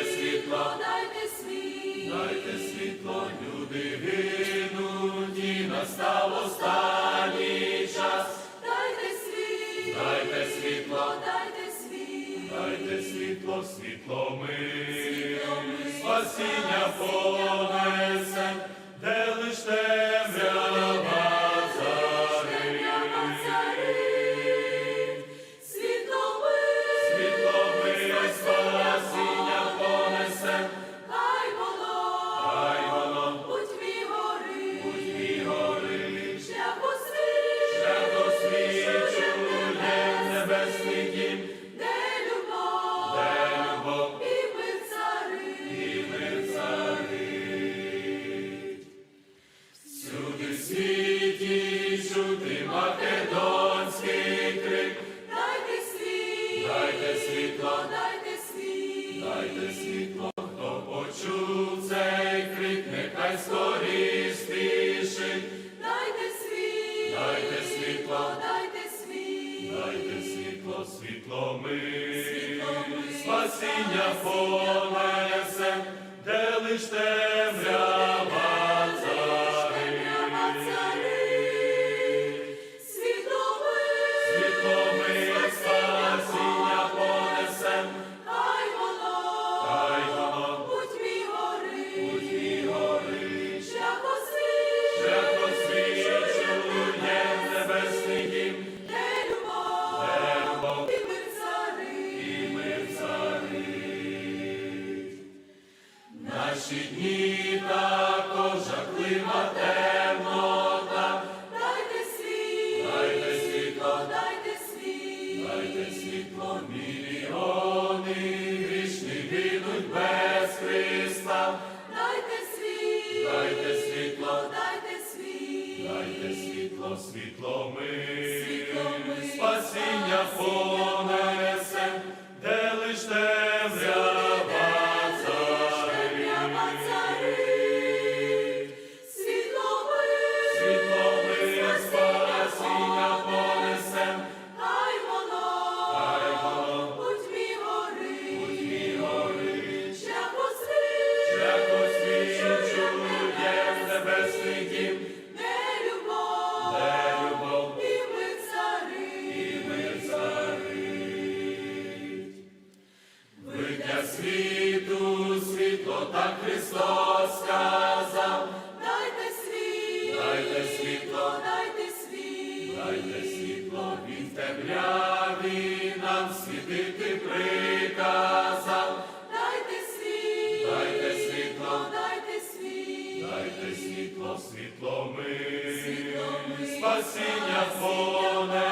Дайте світло, дайте світло, дайте світло, люди гинуть, і настав останній час. Дайте світло, дайте світло, дайте світло, дайте світло, світло ми, спасіння понесе, де лиш. Дайте світло, дайте світ, дайте світло, хто почув цей крик, нехай скоріш спішить, дайте світ, дайте світло, дайте світ, дайте світло, світло ми, спасіння понесем, де лиш темрява Наші дні також жахлива темнота, Дайте світ, дайте світло, дайте світ, дайте світло, мільйони грішні гинуть без Христа, дайте світ, дайте світло, дайте світ, дайте світло, Світло ми, спасіння так Христос сказав, Дайте світ, Дайте світло, дайте світ, дайте світло, він в темряві нам світити приказав, дайте світ, дайте світло, дайте світ, дайте світло, світло ми, спасіння понесем.